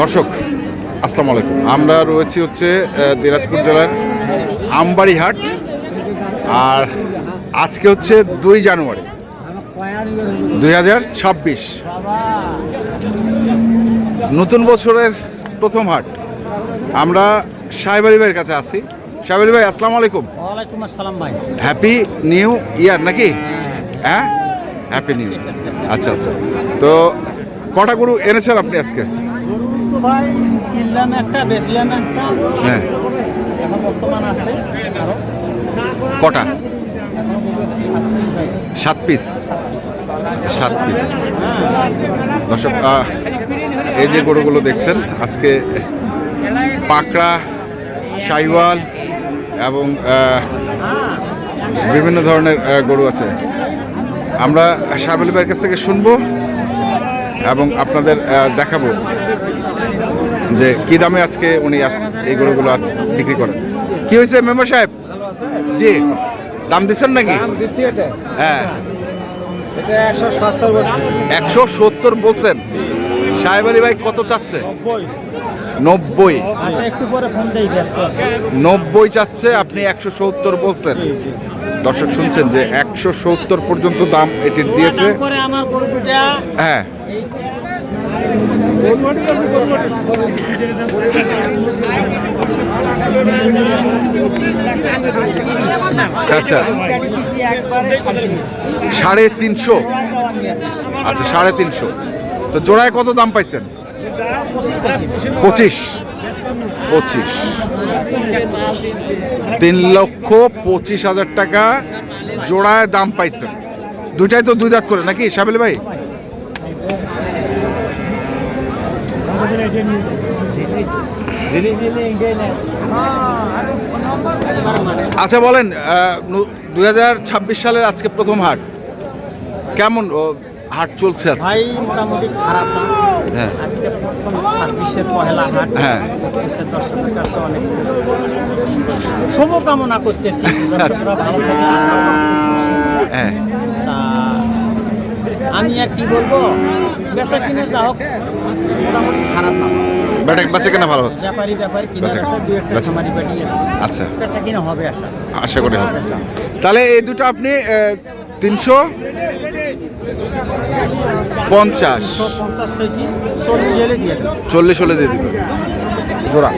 দর্শক আসসালামু আলাইকুম। আমরা রয়েছি হচ্ছে দিনাজপুর জেলার আমবাড়ি হাট আর আজকে হচ্ছে দুই জানুয়ারি দুই হাজার ছাব্বিশ। নতুন বছরের প্রথম হাট। আমরা সাহেবারি ভাইয়ের কাছে আছি। সাহেবারি ভাই আসসালামু আলাইকুম। ওয়ালাইকুম আসসালাম ভাই। হ্যাপি নিউ ইয়ার নাকি? হ্যাঁ হ্যাপি নিউ আচ্ছা আচ্ছা। তো কটা গরু এনেছেন আপনি আজকে? ভাই কিনলাম একটা বেচলাম একটা। হ্যাঁ। এখন বর্তমান আছে আরও। কটা? সাত পিস। সাত পিস আচ্ছা আছে। হ্যাঁ। দর্শক এই যে গরুগুলো দেখছেন আজকে পাকড়া সাইওয়াল এবং বিভিন্ন ধরনের গরু আছে। আমরা সাহেবুল কাছ থেকে শুনব এবং আপনাদের দেখাবো। যে কি দামে আজকে উনি আজ এই গরুগুলো আজ বিক্রি করেন? কি হয়েছে মেম্বার সাহেব? জি। দাম দিচ্ছেন নাকি? হ্যাঁ। একশো সত্তর বলছেন? সাহেব আলী ভাই কত চাচ্ছে? নব্বই। নব্বই। আচ্ছা নব্বই চাচ্ছে আপনি একশো সত্তর বলছেন। দর্শক শুনছেন যে একশো সত্তর পর্যন্ত দাম এটির দিয়েছে। হ্যাঁ। আচ্ছা। সাড়ে তিনশো? আচ্ছা সাড়ে তিনশো। তো জোড়ায় কত দাম পাইছেন? পঁচিশ। পঁচিশ। তিন লক্ষ পঁচিশ হাজার টাকা জোড়ায় দাম পাইছেন। দুইটাই তো দুই দাঁত করে, নাকি, সাবেল ভাই? আচ্ছা বলেন দুই হাজার ছাব্বিশ সালের আজকে প্রথম হাট। কেমন হাট চলছে ভাই মোটামুটি খারাপ না। হ্যাঁ। আজকে প্রথম ছাব্বিশের পহেলা হাট। হ্যাঁ। দর্শকের কাছে অনেক শুভকামনা করতেছি। দর্শকরা ভালো থাকে। হ্যাঁ। আমি আর কি বলব? বেচা কিনে যা হোক মোটামুটি খারাপ না। কেনা ভালো হচ্ছে? ব্যাপারী ব্যাপারী কিনে বেচা- আছে একটা খামারি বাড়ি আছে। আচ্ছা। বেচা কিনে হবে আশা আশা করি হবে। তাহলে এই দুটো আপনি তিনশো পঞ্চাশ। চল্লিশ হলে দিয়ে দেবো। দিবেন জোড়া।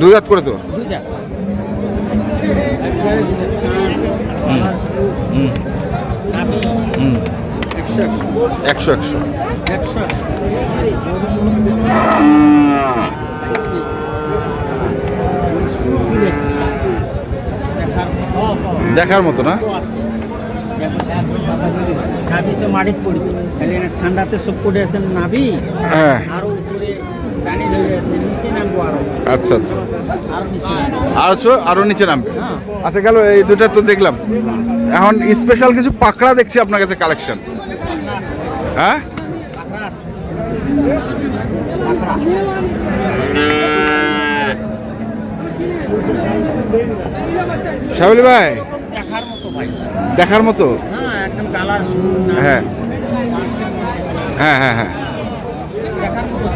দুই হাত করে তো। দুইটা একবারে দুইটা। কান, গলার শুরু, হুম নাভি, হুম একশো একশো। একশো দেখার মতো না? তো ঠান্ডাতে সব পড়ে আছেন নাভি হ্যাঁ। আচ্ছা আচ্ছা। আরও নিচে আরও নিচে নামবে। আচ্ছা গেল, এই দুটা তো দেখলাম। এখন স্পেশাল কিছু পাকড়া দেখছি আপনার কাছে কালেকশন হ্যাঁ? শাবলি ভাই দেখার মতো। ভাই দেখার মতো হ্যাঁ। একদম কালার হ্যাঁ। হ্যাঁ হ্যাঁ। দেখার মতো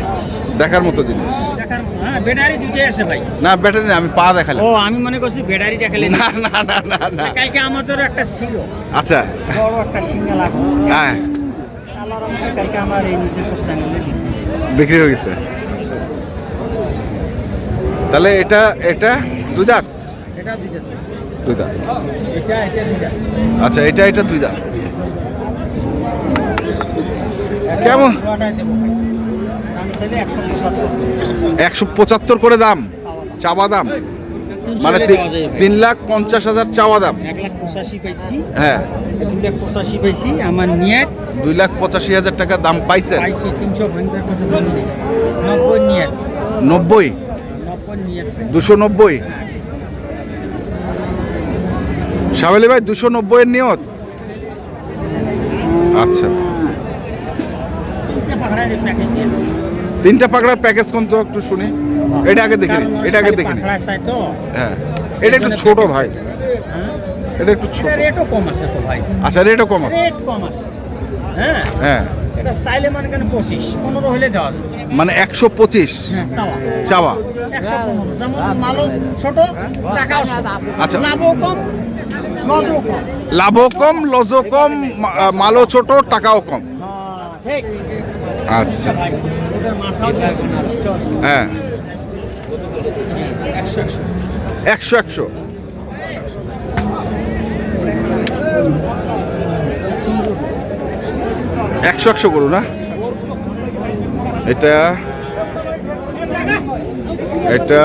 দেখার মতো জিনিস। দেখার হ্যাঁ ব্যাটারি দুইটাই আছে ভাই না ব্যাটারি না আমি পা দেখালাম। ও আমি মনে করছি না না না না। কালকে আমাদের একটা ছিল। আচ্ছা। বড় একটা সিঙ্গেল আগুন। হ্যাঁ। কালকে আমার এই নিজস্ব চ্যানেলে বিক্রি হয়ে গেছে। তাহলে এটা এটা দুই দাঁত? এটা দুই দাঁত। এটা এটা দুইটা আচ্ছা এটা এটা দুই দাঁত। কেমন? একশো পঁচাত্তর করে দাম। চাওয়া দাম। মানে তিন লাখ পঞ্চাশ হাজার চাওয়া দাম। এক লাখ পঁচাশি পাইছি। হ্যাঁ। দুই লাখ পঁচাশি পাইছি। আমার নিয়ত দুই লাখ পঁচাশি হাজার টাকা দাম পাইছেন? নব্বই। দুশো নব্বই? শাবেলি ভাই দুশো নব্বই এর নিয়ত? আচ্ছা। তিনটে পাকড়ার প্যাকেজ কোন তো একটু শুনি। এটা আগে দেখে কারণ নিই মানুষ এটা আগে খালি দেখে নিই পাকড়া চায় তো। হ্যাঁ। এটা একটু ছোট ভাই। হ্যাঁ? এটা একটু ছোট। রেটও কম আছে তো ভাই। আচ্ছা রেটও কম আছে। রেট কম আছে। হ্যাঁ? হ্যাঁ। এটা চাইলে মানে কেন পঁচিশ? পনেরো হলে দেওয়া যাবে। মানে একশো পঁচিশ? হ্যাঁ চাওয়া। একশো পনেরো। যেমন মালও ছোট টাকাও আচ্ছা। লাভও কম লসও কম। লাভও কম লজও মালও ছোট টাকাও কম। ঠিক। আচ্ছা। নষ্ট। হ্যাঁ। একশো একশো। একশো একশো। একশো একশো গরু না? এটা এটা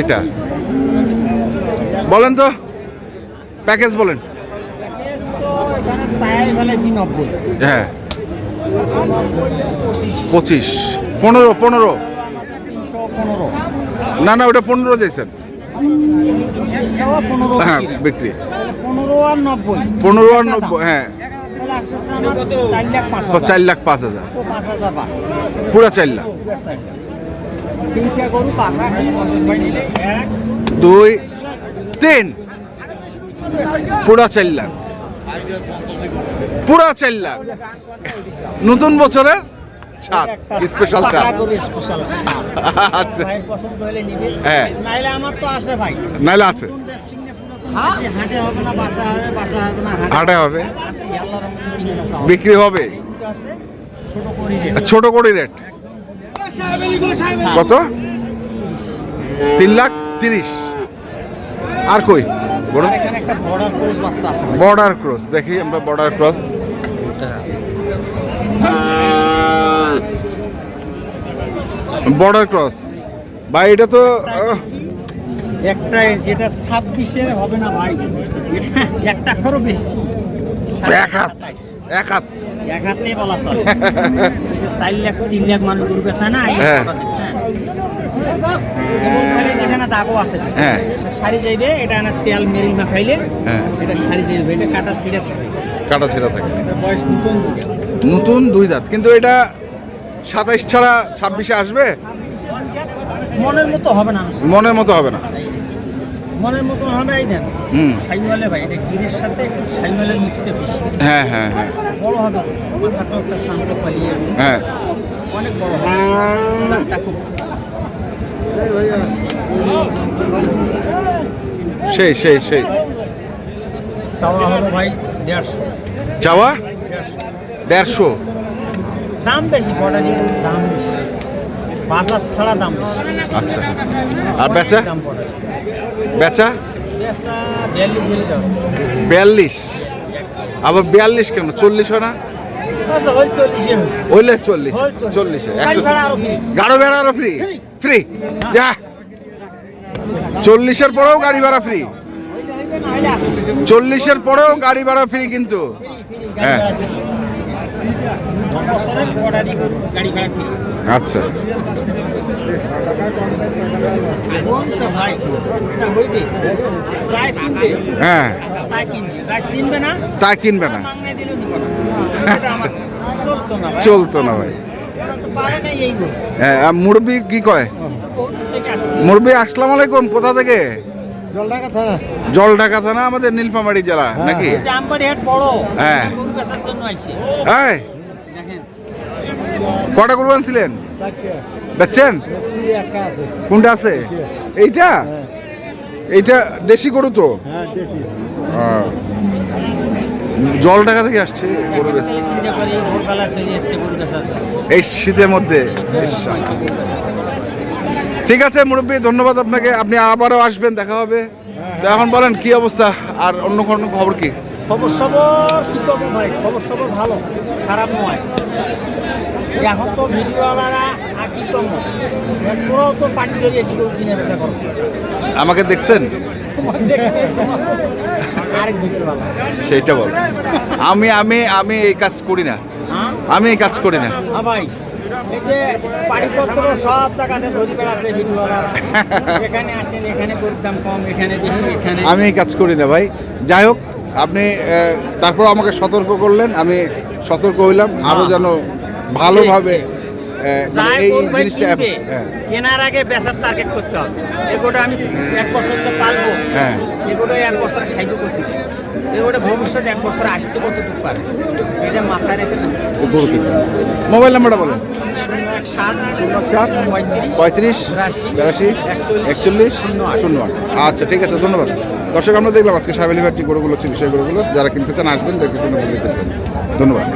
এটা। বলেন তো, প্যাকেজ বলেন। হ্যাঁ। পঁচিশ। পনেরো পনেরো। না না, ওটা পনেরো চাইছেন। বিক্রি। বিক্রি পনেরো আর নব্বই। পনেরো আর নব্বই হ্যাঁ। চার লাখ পাঁচ হাজার। চার লাখ পুরো চার দুই তিন। পুরা চার লাখ। পুরা চার লাখ। নতুন বছরের ছাড় স্পেশাল ছাড় স্পেশাল আচ্ছা। পছন্দ হলে নিবে। হ্যাঁ। নাইলে আমার তো আছে ভাই। নাইলে আছে। হাটে হবে। বিক্রি হবে। ছোট করি রেট কত? তিন লাখ তিরিশ। আর কই। বর্ডার ক্রস দেখি আমরা বর্ডার ক্রস বর্ডার ক্রস ভাই এটা তো একটা যেটা ছাব্বিশের হবে না ভাই। একটা খরো বেশি। এক হাত এক হাত। এক হাত বলা চলে। চার লাখ তিন লাখ মানুষ গরু না হ্যাঁ। কথা দেখছেন? এবং খালি এখানে দাগও আছে। হ্যাঁ। সারি যাইবে এটা না তেল মেরিল মাখাইলে হ্যাঁ। এটা সারি যাইবে এটা কাটা ছিঁড়ে থাকে। কাটা ছেঁড়া থাকে। বয়স নতুন নতুন দুই দাঁত কিন্তু এটা সাতাইশ ছাড়া ছাব্বিশে আসবে? মনের মতো হবে না মনের মতো হবে না। মনের মতো হবে এই দেন হুম। সাইওয়ালে ভাই এটা গিরের সাথে একটু সাইওয়ালের মিক্সটা বেশি। হ্যাঁ হ্যাঁ হ্যাঁ। বড় হবে মাথাটা একটা সামনে পালিয়ে হ্যাঁ। অনেক বড় হবে। চারটা খুব। সেই সেই সেই। চাওয়া হলো ভাই দেড়শো। চাওয়া? দেড়শো। দাম বেশি বর্ডারি দাম বেশি। বাজার ছাড়া দাম বেশি। আচ্ছা। আর বেচা? দাম বর্ডারি। বেচা? বেচা বিয়াল্লিশ হলে দাও বিয়াল্লিশ? আবার বিয়াল্লিশ কেন? চল্লিশ হয় না? আচ্ছা চল্লিশে ওইলে চল্লিশ। গাড়ি ভাড়া আরও গাড়ো ভাড়া আরও ফ্রি? ফ্রি। যা। চল্লিশের পরেও গাড়ি ভাড়া ফ্রি? চল্লিশের পরেও গাড়ি ভাড়া ফ্রি কিন্তু। হ্যাঁ। আচ্ছা। হ্যাঁ। তা কিনবে না। আমার চলতো না ভাই। হ্যাঁ মুরব্বি কি কয়? থেকে আসছে। আলাইকুম কোথা থেকে? জলঢাকা থানা। আমাদের নীলফামারী জেলা নাকি? হ্যাঁ। আইছে। এই? দেখেন। কটা গরু আনছিলেন? বেচছেন? কোনটা আছে? এইটা? এইটা দেশি গরু তো? হ্যাঁ জল ঢাকা থেকে আসছে গরু এই শীতের মধ্যে ঠিক আছে মুরব্বী ধন্যবাদ আপনাকে। আপনি আবারও আসবেন দেখা হবে। তো এখন বলেন কি অবস্থা? আর অন্য কোনো খবর কি? খবর সবর কি করব ভাই? খবর সবর ভালো খারাপ নয়। এখন তো ভিডিওওয়ালারা আর কি কম তোরাও তো পার্টি ধরে এসে গরু কিনে বেচা করছে। আমাকে দেখছেন? আরেক ভিডিওওয়ালা। সেইটা বল। আমি আমি আমি এই কাজ করি না। হ্যাঁ? আমি এই কাজ করি না। হ্যাঁ ভাই। পাড়িপত্র সব জায়গাতে ধরি বেড়াচ্ছে ভিডিওওয়ালারা এখানে আসেন এখানে দাম কম এখানে বেশি এখানে আমি কাজ করি না ভাই। যাই হোক আপনি তারপর আমাকে সতর্ক করলেন আমি সতর্ক হইলাম। আরও যেন ভালোভাবে মানে এই জিনিসটা হ্যাঁ। কেনার আগে বেচার টার্গেট করতে হবে। এগুলো আমি এক বছর পালবো। হ্যাঁ। এগুলো এক বছর খাইবো করতে হবে। ভবিষ্যতে ভবিষ্যৎ এক বছর আসতে কতটুকু পারে? এটা মাথায় রেখে মোবাইল নাম্বারটা বলেন। শূন্য এক সাত শূন্য সাত পঁয়ত্রিশ বিরাশি একচল্লিশ শূন্য আট। শূন্য আট। আচ্ছা ঠিক আছে ধন্যবাদ। দর্শক আমরা দেখলাম আজকে সাহেব আলী গরুগুলো ছিল সেই গরুগুলো যারা কিনতে চান আসবেন দেখে শুনে বুঝে ধন্যবাদ।